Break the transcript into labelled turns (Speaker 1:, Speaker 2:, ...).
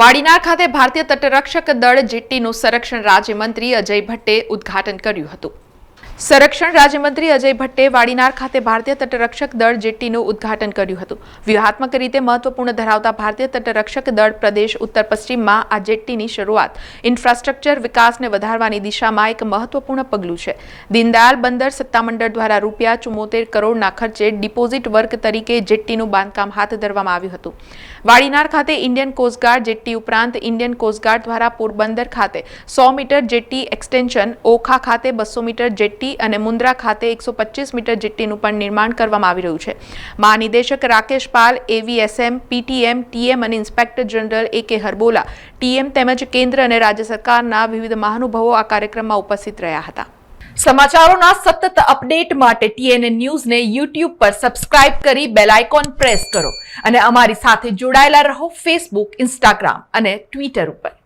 Speaker 1: વાડીનાર ખાતે ભારતીય તટરક્ષક દળ જેટ્ટીનું સંરક્ષણ રાજ્યમંત્રી અજય ભટ્ટે ઉદ્ઘાટન કર્યું હતું. સંરક્ષણ રાજ્યમંત્રી અજય ભટ્ટે વાડીનાર ખાતે ભારતીય તટરક્ષક દળ જેટ્ટીનું ઉદ્ઘાટન કર્યું હતું. વ્યૂહાત્મક રીતે મહત્વપૂર્ણ ધરાવતા ભારતીય તટરક્ષક દળ પ્રદેશ ઉત્તર પશ્ચિમમાં આ જેટ્ટીની શરૂઆત. ઇન્ફ્રાસ્ટ્રક્ચર વિકાસને વધારવાની દિશામાં એક મહત્વપૂર્ણ પગલું છે. દીનદયાલ બંદર સત્તામંડળ દ્વારા રૂપિયા ચુમ્મોતેર કરોડના ખર્ચે ડિપોઝિટ વર્ક તરીકે જેટ્ટીનું બાંધકામ હાથ ધરવામાં આવ્યું હતું. વાડીનાર ખાતે ઇન્ડિયન કોસ્ટગાર્ડ જેટ્ટી ઉપરાંત ઇન્ડિયન કોસ્ટગાર્ડ દ્વારા પોરબંદર ખાતે સો મીટર જેટ્ટી એક્સટેન્શન, ઓખા ખાતે બસો મીટર જેટ્ટી અને મુન્દ્રા ખાતે એકસો મીટર જીટીનું પણ નિર્માણ કરવામાં આવી રહ્યું છે. મહાનિદેશક Rakesh Pal AVSM PTM TM અને inspector general A K Harbola TM તેમજ કેન્દ્ર અને રાજ્ય સરકારના વિવિધ મહાનુભાવો આ કાર્યક્રમમાં ઉપસ્થિત રહ્યા હતા. સમાચારોના સતત અપડેટ માટે ટીએનએ ન્યૂઝને યુટ્યુબ પર સબસ્ક્રાઇબ કરી બેલ આઇકોન પ્રેસ કરો અને અમારી સાથે જોડાયેલા રહો ફેસબુક ઇન્સ્ટાગ્રામ અને ટ્વિટર ઉપર.